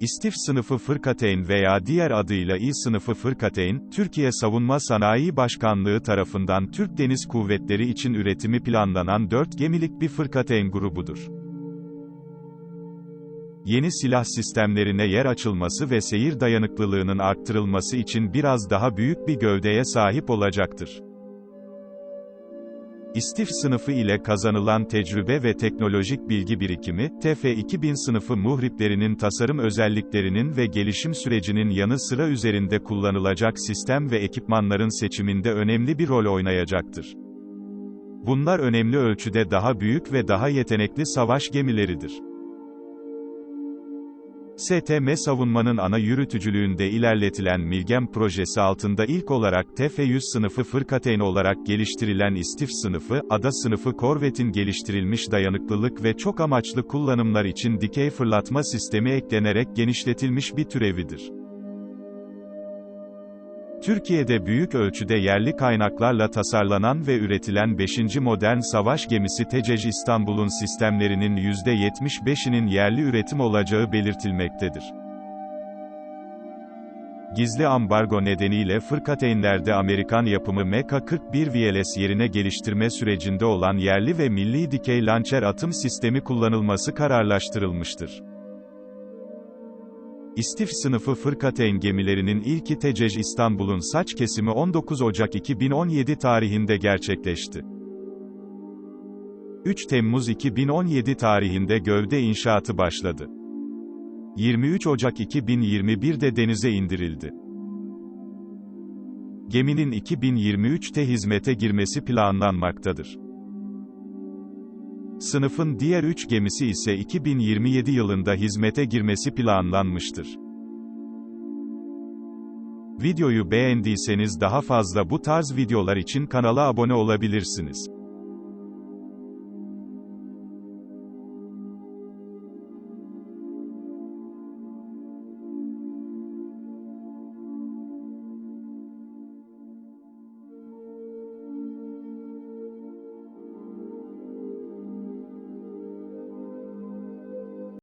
İstif sınıfı fırkateyn veya diğer adıyla İ sınıfı fırkateyn, Türkiye Savunma Sanayi Başkanlığı tarafından Türk Deniz Kuvvetleri için üretimi planlanan 4 gemilik bir fırkateyn grubudur. Yeni silah sistemlerine yer açılması ve seyir dayanıklılığının arttırılması için biraz daha büyük bir gövdeye sahip olacaktır. İstif sınıfı ile kazanılan tecrübe ve teknolojik bilgi birikimi, TF2000 sınıfı muhriplerinin tasarım özelliklerinin ve gelişim sürecinin yanı sıra üzerinde kullanılacak sistem ve ekipmanların seçiminde önemli bir rol oynayacaktır. Bunlar önemli ölçüde daha büyük ve daha yetenekli savaş gemileridir. STM Savunma'nın ana yürütücülüğünde ilerletilen Milgem projesi altında ilk olarak TF-100 sınıfı fırkateyn olarak geliştirilen İstif sınıfı, Ada sınıfı korvetin geliştirilmiş dayanıklılık ve çok amaçlı kullanımlar için dikey fırlatma sistemi eklenerek genişletilmiş bir türevidir. Türkiye'de büyük ölçüde yerli kaynaklarla tasarlanan ve üretilen 5. modern savaş gemisi Tecej İstanbul'un sistemlerinin %75'inin yerli üretim olacağı belirtilmektedir. Gizli ambargo nedeniyle fırkateynlerde Amerikan yapımı MK-41 VLS yerine geliştirme sürecinde olan yerli ve milli dikey lançer atım sistemi kullanılması kararlaştırılmıştır. İstif sınıfı fırkateyn gemilerinin ilki Tecej İstanbul'un saç kesimi 19 Ocak 2017 tarihinde gerçekleşti. 3 Temmuz 2017 tarihinde gövde inşaatı başladı. 23 Ocak 2021'de denize indirildi. Geminin 2023'te hizmete girmesi planlanmaktadır. Sınıfın diğer 3 gemisi ise 2027 yılında hizmete girmesi planlanmıştır. Videoyu beğendiyseniz daha fazla bu tarz videolar için kanala abone olabilirsiniz.